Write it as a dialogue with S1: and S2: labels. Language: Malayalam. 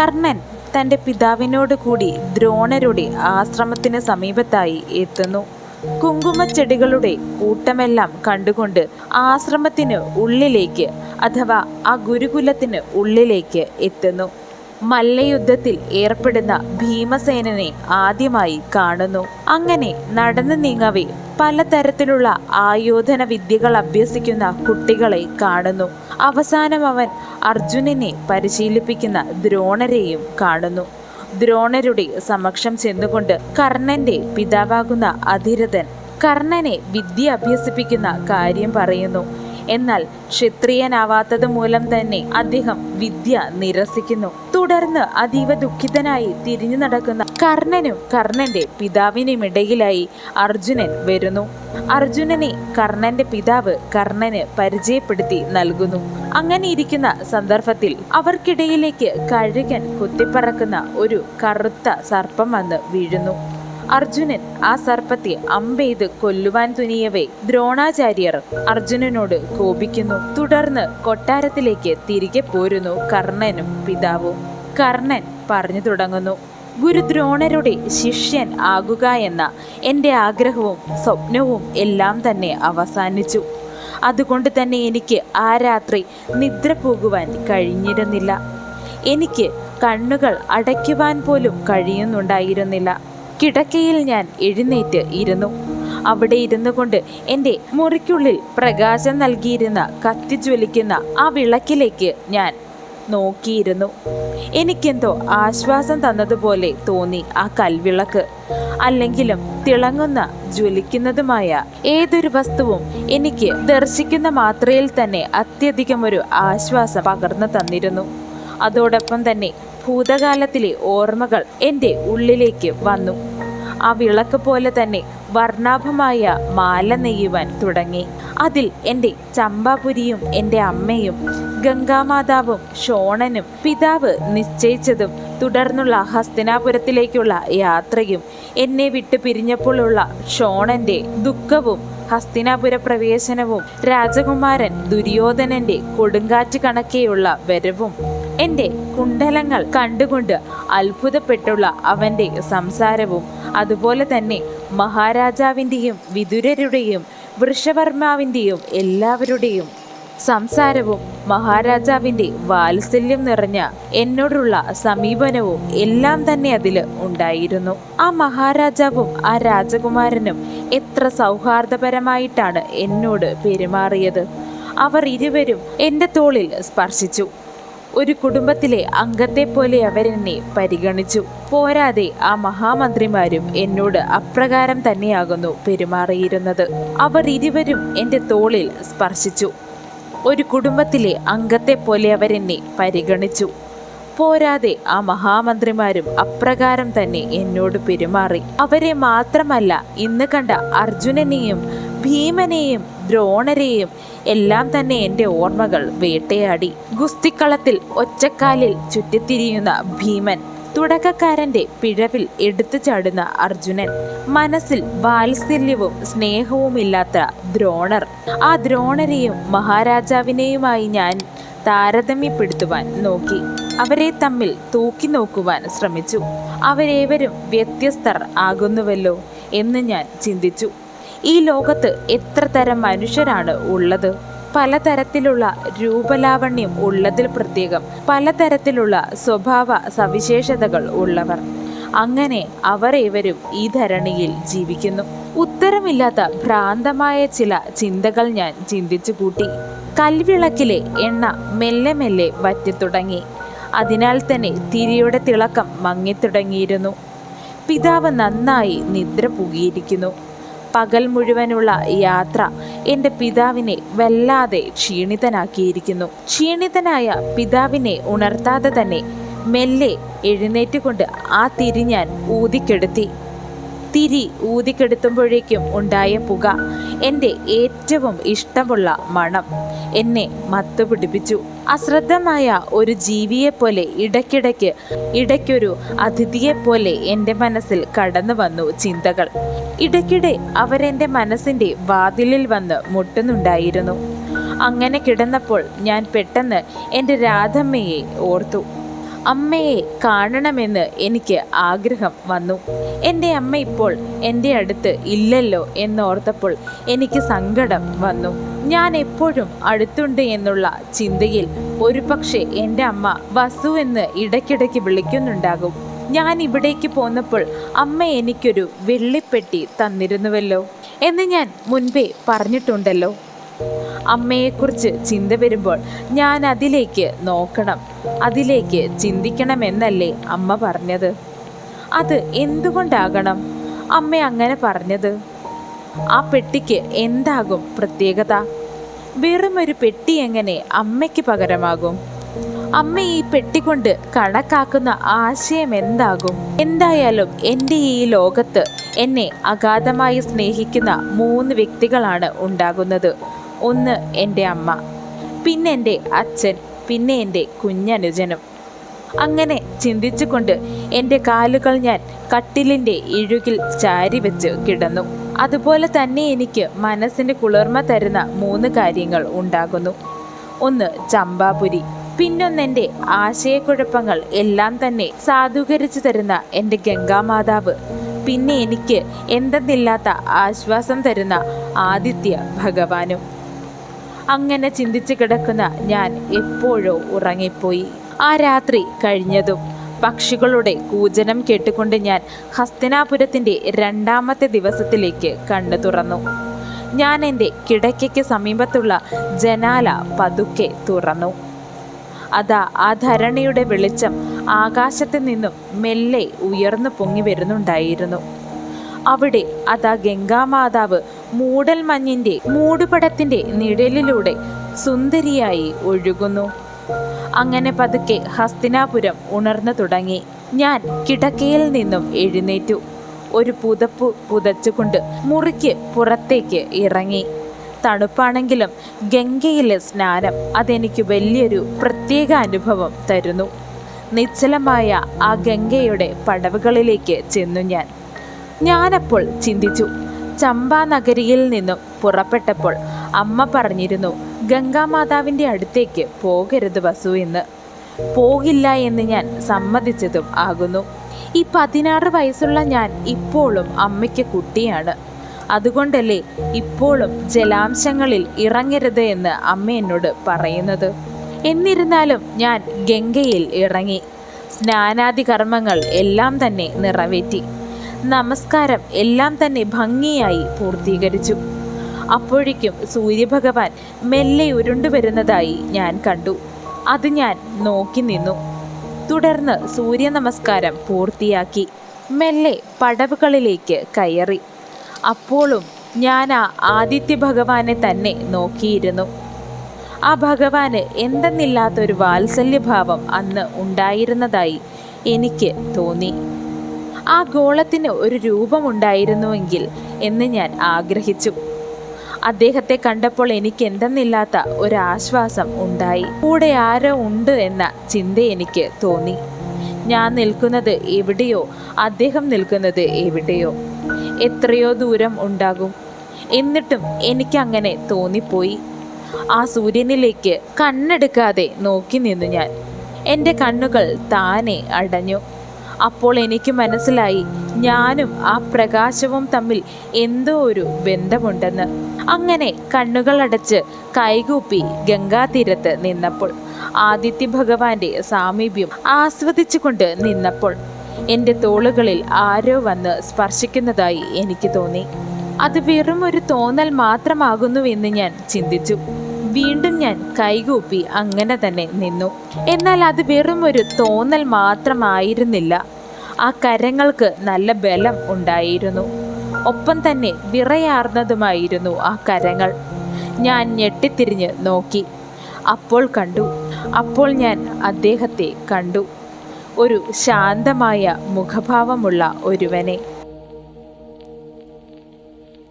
S1: കർണൻ തന്റെ പിതാവിനോട് കൂടി ദ്രോണരുടെ ആശ്രമത്തിന് സമീപത്തായി എത്തുന്നു. കുങ്കുമച്ചെടികളുടെ കൂട്ടമെല്ലാം കണ്ടുകൊണ്ട് ആശ്രമത്തിന് ഉള്ളിലേക്ക് അഥവാ ആ ഗുരുകുലത്തിന് ഉള്ളിലേക്ക് എത്തുന്നു. മല്ലയുദ്ധത്തിൽ ഏർപ്പെടുന്ന ഭീമസേനനെ ആദ്യമായി കാണുന്നു. അങ്ങനെ നടന്നു നീങ്ങവേ പലതരത്തിലുള്ള ആയോധന വിദ്യകൾ അഭ്യസിക്കുന്ന കുട്ടികളെ കാണുന്നു. അവസാനം അവൻ അർജുനനെ പരിശീലിപ്പിക്കുന്ന ദ്രോണരെയും കാണുന്നു. ദ്രോണരുടെ സമക്ഷം ചെന്നുകൊണ്ട് കർണന്റെ പിതാവാകുന്ന അധിരഥൻ കർണനെ വിദ്യ അഭ്യസിപ്പിക്കുന്ന കാര്യം പറയുന്നു. എന്നാൽ ക്ഷത്രിയനാവാത്തത് മൂലം തന്നെ അദ്ദേഹം വിദ്യ നിരസിക്കുന്നു. തുടർന്ന് അതീവ ദുഃഖിതനായി തിരിഞ്ഞു നടക്കുന്ന കർണനും കർണന്റെ പിതാവിനും ഇടയിലായി അർജുനൻ വരുന്നു. അർജുനനെ കർണന്റെ പിതാവ് കർണന് പരിചയപ്പെടുത്തി നൽകുന്നു. അങ്ങനെ ഇരിക്കുന്ന സന്ദർഭത്തിൽ അവർക്കിടയിലേക്ക് കഴുകൻ കുത്തിപ്പറക്കുന്ന ഒരു കറുത്ത സർപ്പം വന്ന് വീഴുന്നു. അർജുനൻ ആ സർപ്പത്തെ അമ്പെയ്ത് കൊല്ലുവാൻ തുനിയവേ ദ്രോണാചാര്യർ അർജുനനോട് കോപിക്കുന്നു. തുടർന്ന് കൊട്ടാരത്തിലേക്ക് തിരികെ പോരുന്നു കർണനും പിതാവും. കർണൻ പറഞ്ഞു തുടങ്ങുന്നു ഗുരു ദ്രോണരുടെ ശിഷ്യൻ ആകുക എന്ന എന്റെ ആഗ്രഹവും സ്വപ്നവും എല്ലാം തന്നെ അവസാനിച്ചു. അതുകൊണ്ട് തന്നെ എനിക്ക് ആ രാത്രി നിദ്ര പോകുവാൻ കഴിഞ്ഞിരുന്നില്ല. എനിക്ക് കണ്ണുകൾ അടയ്ക്കുവാൻ പോലും കഴിയുന്നുണ്ടായിരുന്നില്ല. കിടക്കയിൽ ഞാൻ എഴുന്നേറ്റ് ഇരുന്നു. അവിടെ ഇരുന്നു കൊണ്ട് എന്റെ മുറിക്കുള്ളിൽ പ്രകാശം നൽകിയിരുന്ന കത്തി ജ്വലിക്കുന്ന ആ വിളക്കിലേക്ക് ഞാൻ നോക്കിയിരുന്നു. എനിക്കെന്തോ ആശ്വാസം തന്നതുപോലെ തോന്നി ആ കൽവിളക്ക്. അല്ലെങ്കിലും തിളങ്ങുന്ന ജ്വലിക്കുന്നതുമായ ഏതൊരു വസ്തുവും എനിക്ക് ദർശിക്കുന്ന മാത്രയിൽ തന്നെ അത്യധികം ഒരു ആശ്വാസം പകർന്നു തന്നിരുന്നു. അതോടൊപ്പം തന്നെ ഭൂതകാലത്തിലെ ഓർമ്മകൾ എന്റെ ഉള്ളിലേക്ക് വന്നു. ആ വിളക്ക് പോലെ തന്നെ വർണാഭമായ മാല നെയ്യുവാൻ തുടങ്ങി. അതിൽ എന്റെ ചമ്പാപുരിയും എന്റെ അമ്മയും ഗംഗാമാതാവും ഷോണനും പിതാവ് നിശ്ചയിച്ചതും തുടർന്നുള്ള ഹസ്തിനാപുരത്തിലേക്കുള്ള യാത്രയും എന്നെ വിട്ടു പിരിഞ്ഞപ്പോഴുള്ള ഷോണന്റെ ദുഃഖവും ഹസ്തിനാപുര പ്രവേശനവും രാജകുമാരൻ ദുര്യോധനന്റെ കൊടുങ്കാറ്റ് കണക്കെയുള്ള വരവും എന്റെ കുണ്ടലങ്ങൾ കണ്ടുകൊണ്ട് അത്ഭുതപ്പെട്ടുള്ള അവന്റെ സംസാരവും അതുപോലെ തന്നെ മഹാരാജാവിന്റെയും വിതുരരുടെയും വൃഷവർമാവിന്റെയും എല്ലാവരുടെയും സംസാരവും മഹാരാജാവിന്റെ വാത്സല്യം നിറഞ്ഞ എന്നോടുള്ള സമീപനവും എല്ലാം തന്നെ അതിൽ ഉണ്ടായിരുന്നു. ആ മഹാരാജാവും ആ രാജകുമാരനും എത്ര സൗഹാർദ്ദപരമായിട്ടാണ് എന്നോട് പെരുമാറിയത്. അവർ ഇരുവരും എന്റെ തോളിൽ സ്പർശിച്ചു. ഒരു കുടുംബത്തിലെ അംഗത്തെ പോലെ അവരെന്നെ പരിഗണിച്ചു. പോരാതെ ആ മഹാമന്ത്രിമാരും എന്നോട് അപ്രകാരം തന്നെയാകുന്നു പെരുമാറിയിരുന്നത്. അവർ ഇരുവരും എന്റെ തോളിൽ സ്പർശിച്ചു. ഒരു കുടുംബത്തിലെ അംഗത്തെ പോലെ അവരെന്നെ പരിഗണിച്ചു. പോരാതെ ആ മഹാമന്ത്രിമാരും അപ്രകാരം തന്നെ എന്നോട് പെരുമാറി. അവരെ മാത്രമല്ല ഇന്ന് കണ്ട അർജുനനെയും ഭീമനെയും ദ്രോണരെയും എല്ലാം തന്നെ എന്റെ ഓർമ്മകൾ വേട്ടയാടി. ഗുസ്തിക്കളത്തിൽ ഒറ്റക്കാലിൽ ചുറ്റിത്തിരിയുന്ന ഭീമൻ തുടക്കക്കാരന്റെ പിഴവിൽ എടുത്തു ചാടുന്ന അർജുനൻ മനസ്സിൽ വാത്സല്യവും സ്നേഹവുമില്ലാത്ത ദ്രോണർ. ആ ദ്രോണരെയും മഹാരാജാവിനെയുമായി ഞാൻ താരതമ്യപ്പെടുത്തുവാൻ നോക്കി. അവരെ തമ്മിൽ തൂക്കി നോക്കുവാൻ ശ്രമിച്ചു. അവരേവരും വ്യത്യസ്തർ ആകുന്നുവല്ലോ എന്ന് ഞാൻ ചിന്തിച്ചു. ഈ ലോകത്ത് എത്ര തരം മനുഷ്യരാണ് ഉള്ളത്? പലതരത്തിലുള്ള രൂപലാവണ്യം ഉള്ളതിൽ പ്രത്യേകം പലതരത്തിലുള്ള സ്വഭാവ സവിശേഷതകൾ ഉള്ളവർ. അങ്ങനെ അവർ ഏവരും ഈ ധരണിയിൽ ജീവിക്കുന്നു. ഉത്തരമില്ലാത്ത ഭ്രാന്തമായ ചില ചിന്തകൾ ഞാൻ ചിന്തിച്ചു കൂട്ടി. കൽവിളക്കിലെ എണ്ണ മെല്ലെ മെല്ലെ വറ്റിത്തുടങ്ങി അതിനാൽ തന്നെ തിരിയുടെ തിളക്കം മങ്ങിത്തുടങ്ങിയിരുന്നു. പിതാവ് നന്നായി നിദ്ര പുകിയിരിക്കുന്നു. പകൽ മുഴുവനുള്ള യാത്ര എന്റെ പിതാവിനെ വല്ലാതെ ക്ഷീണിതനാക്കിയിരിക്കുന്നു. ക്ഷീണിതനായ പിതാവിനെ ഉണർത്താതെ തന്നെ മെല്ലെ എഴുന്നേറ്റുകൊണ്ട് ആ തിരി ഞാൻ ഊതിക്കെടുത്തി. തിരി ഊതിക്കെടുത്തുമ്പോഴേക്കും ഉണ്ടായ പുക. എന്റെ ഏറ്റവും ഇഷ്ടമുള്ള മണം എന്നെ മത്തുപിടിപ്പിച്ചു അശ്രദ്ധമായ ഒരു ജീവിയെപ്പോലെ ഇടയ്ക്കിടയ്ക്ക് ഇടയ്ക്കൊരു അതിഥിയെപ്പോലെ എന്റെ മനസ്സിൽ കടന്നു വന്നു ചിന്തകൾ. ഇടയ്ക്കിടെ അവരെന്റെ മനസ്സിന്റെ വാതിലിൽ വന്ന് മുട്ടുന്നുണ്ടായിരുന്നു. അങ്ങനെ കിടന്നപ്പോൾ ഞാൻ പെട്ടെന്ന് എന്റെ രാധമ്മയെ ഓർത്തു. അമ്മയെ കാണണമെന്ന് എനിക്ക് ആഗ്രഹം വന്നു. എന്റെ അമ്മ ഇപ്പോൾ എന്റെ അടുത്ത് ഇല്ലല്ലോ എന്നോർത്തപ്പോൾ എനിക്ക് സങ്കടം വന്നു. ഞാൻ എപ്പോഴും അടുത്തുണ്ട് എന്നുള്ള ചിന്തയിൽ ഒരു പക്ഷേ എന്റെ അമ്മ വസു എന്ന് ഇടയ്ക്കിടയ്ക്ക് വിളിക്കുന്നുണ്ടാകും. ഞാൻ ഇവിടേക്ക് പോന്നപ്പോൾ അമ്മ എനിക്കൊരു വെള്ളിപ്പെട്ടി തന്നിരുന്നുവല്ലോ എന്ന് ഞാൻ മുൻപേ പറഞ്ഞിട്ടുണ്ടല്ലോ. അമ്മയെക്കുറിച്ച് ചിന്ത വരുമ്പോൾ ഞാൻ അതിലേക്ക് നോക്കണം. അതിലേക്ക് ചിന്തിക്കണമെന്നല്ലേ അമ്മ പറഞ്ഞത്? അത് എന്തുകൊണ്ടാകണം അമ്മ അങ്ങനെ പറഞ്ഞത്? ആ പെട്ടിക്ക് എന്താകും പ്രത്യേകത? വെറും ഒരു പെട്ടി എങ്ങനെ അമ്മയ്ക്ക് പകരമാകും? അമ്മ ഈ പെട്ടി കൊണ്ട് കണക്കാക്കുന്ന ആശയം എന്താകും? എന്തായാലും എന്റെ ഈ ലോകത്ത് എന്നെ അഗാധമായി സ്നേഹിക്കുന്ന മൂന്ന് വ്യക്തികളാണ് ഉണ്ടാകുന്നത്. ഒന്ന് എന്റെ അമ്മ പിന്നെ എന്റെ അച്ഛൻ പിന്നെ എന്റെ കുഞ്ഞനുജനും. അങ്ങനെ ചിന്തിച്ചുകൊണ്ട് എന്റെ കാലുകൾ ഞാൻ കട്ടിലിന്റെ ഇഴുകിൽ ചാരി വെച്ച് കിടന്നു. അതുപോലെ തന്നെ എനിക്ക് മനസ്സിന് കുളിർമ തരുന്ന മൂന്ന് കാര്യങ്ങൾ ഉണ്ടാകുന്നു. ഒന്ന് ചമ്പാപുരി. പിന്നൊന്നെന്റെ ആശയക്കുഴപ്പങ്ങൾ എല്ലാം തന്നെ സാധൂകരിച്ചു തരുന്ന എന്റെ ഗംഗാമാതാവ്. പിന്നെ എനിക്ക് എന്തെന്നില്ലാത്ത ആശ്വാസം തരുന്ന ആദിത്യ ഭഗവാനും. അങ്ങനെ ചിന്തിച്ചു കിടക്കുന്ന ഞാൻ എപ്പോഴോ ഉറങ്ങിപ്പോയി. ആ രാത്രി കഴിഞ്ഞതും പക്ഷികളുടെ കൂജനം കേട്ടുകൊണ്ട് ഞാൻ ഹസ്തിനാപുരത്തിന്റെ രണ്ടാമത്തെ ദിവസത്തിലേക്ക് കണ്ണു തുറന്നു. ഞാൻ എന്റെ കിടക്കയ്ക്ക് സമീപത്തുള്ള ജനാല പതുക്കെ തുറന്നു. അതാ ആ ധരണിയുടെ വെളിച്ചം ആകാശത്ത് നിന്നും മെല്ലെ ഉയർന്നു പൊങ്ങി വരുന്നുണ്ടായിരുന്നു. അവിടെ അതാ ഗംഗാമാതാവ് മൂടൽ മഞ്ഞിന്റെ മൂടുപടത്തിന്റെ നിഴലിലൂടെ സുന്ദരിയായി ഒഴുകുന്നു. അങ്ങനെ പതുക്കെ ഹസ്തിനാപുരം ഉണർന്നു തുടങ്ങി. ഞാൻ കിടക്കയിൽ നിന്നും എഴുന്നേറ്റു. ഒരു പുതപ്പ് പുതച്ചുകൊണ്ട് മുറിക്ക് പുറത്തേക്ക് ഇറങ്ങി. തണുപ്പാണെങ്കിലും ഗംഗയിലെ സ്നാനം അതെനിക്ക് വലിയൊരു പ്രത്യേക അനുഭവം തരുന്നു. നിശ്ചലമായ ആ ഗംഗയുടെ പടവുകളിലേക്ക് ചെന്നു ഞാൻ. ഞാനപ്പോൾ ചിന്തിച്ചു ചമ്പാ നഗരിയിൽ നിന്നും പുറപ്പെട്ടപ്പോൾ അമ്മ പറഞ്ഞിരുന്നു ഗംഗാമാതാവിന്റെ അടുത്തേക്ക് പോകരുത് വസു എന്ന്. പോകില്ല എന്ന് ഞാൻ സമ്മതിച്ചതും ആകുന്നു. ഈ പതിനാറ് വയസ്സുള്ള ഞാൻ ഇപ്പോഴും അമ്മയ്ക്ക് കുട്ടിയാണ്. അതുകൊണ്ടല്ലേ ഇപ്പോഴും ജലാംശങ്ങളിൽ ഇറങ്ങരുത് എന്ന് അമ്മ എന്നോട് പറയുന്നത്. എന്നിരുന്നാലും ഞാൻ ഗംഗയിൽ ഇറങ്ങി. സ്നാനാദി കർമ്മങ്ങൾ എല്ലാം തന്നെ നിറവേറ്റി. നമസ്കാരം. എല്ലാം തന്നെ ഭംഗിയായി പൂർത്തീകരിച്ചു. അപ്പോഴേക്കും സൂര്യഭഗവാൻ മെല്ലെ ഉരുണ്ടുവരുന്നതായി ഞാൻ കണ്ടു. അത് ഞാൻ നോക്കി നിന്നു. തുടർന്ന് സൂര്യ നമസ്കാരം പൂർത്തിയാക്കി. മെല്ലെ പടവുകളിലേക്ക് കയറി. അപ്പോഴും ഞാൻ ആ ആദിത്യ ഭഗവാനെ തന്നെ നോക്കിയിരുന്നു. ആ ഭഗവാന് എന്തെന്നില്ലാത്തൊരു വാത്സല്യഭാവം അന്ന് ഉണ്ടായിരുന്നതായി എനിക്ക് തോന്നി. ആ ഗോളത്തിന് ഒരു രൂപമുണ്ടായിരുന്നുവെങ്കിൽ എന്ന് ഞാൻ ആഗ്രഹിച്ചു. അദ്ദേഹത്തെ കണ്ടപ്പോൾ എനിക്ക് എന്തെന്നില്ലാത്ത ഒരാശ്വാസം ഉണ്ടായി. കൂടെ ആരോ ഉണ്ട് എന്ന ചിന്ത എനിക്ക് തോന്നി. ഞാൻ നിൽക്കുന്നത് എവിടെയോ അദ്ദേഹം നിൽക്കുന്നത് എവിടെയോ. എത്രയോ ദൂരം ഉണ്ടാകും. എന്നിട്ടും എനിക്കങ്ങനെ തോന്നിപ്പോയി. ആ സൂര്യനിലേക്ക് കണ്ണെടുക്കാതെ നോക്കി നിന്നു ഞാൻ. എന്റെ കണ്ണുകൾ താനെ അടഞ്ഞു. അപ്പോൾ എനിക്ക് മനസ്സിലായി ഞാനും ആ പ്രകാശവും തമ്മിൽ എന്തോ ഒരു ബന്ധമുണ്ടെന്ന്. അങ്ങനെ കണ്ണുകൾ അടച്ച് കൈകൂപ്പി ഗംഗാതീരത്ത് നിന്നപ്പോൾ ആദിത്യ ഭഗവാന്റെ സാമീപ്യം ആസ്വദിച്ചുകൊണ്ട് നിന്നപ്പോൾ എന്റെ തോളുകളിൽ ആരോ വന്ന് സ്പർശിക്കുന്നതായി എനിക്ക് തോന്നി. അത് വെറും ഒരു തോന്നൽ മാത്രമാകുന്നുവെന്ന് ഞാൻ ചിന്തിച്ചു. വീണ്ടും ഞാൻ കൈകൂപ്പി അങ്ങനെ തന്നെ നിന്നു. എന്നാൽ അത് വെറും ഒരു തോന്നൽ മാത്രമായിരുന്നില്ല. ആ കരങ്ങൾക്ക് നല്ല ബലം ഉണ്ടായിരുന്നു. ഒപ്പം തന്നെ വിറയാർന്നതുമായിരുന്നു ആ കരങ്ങൾ. ഞാൻ ഞെട്ടിത്തിരിഞ്ഞ് നോക്കി. അപ്പോൾ കണ്ടു. അപ്പോൾ ഞാൻ അദ്ദേഹത്തെ കണ്ടു. ഒരു ശാന്തമായ മുഖഭാവമുള്ള ഒരുവനെ.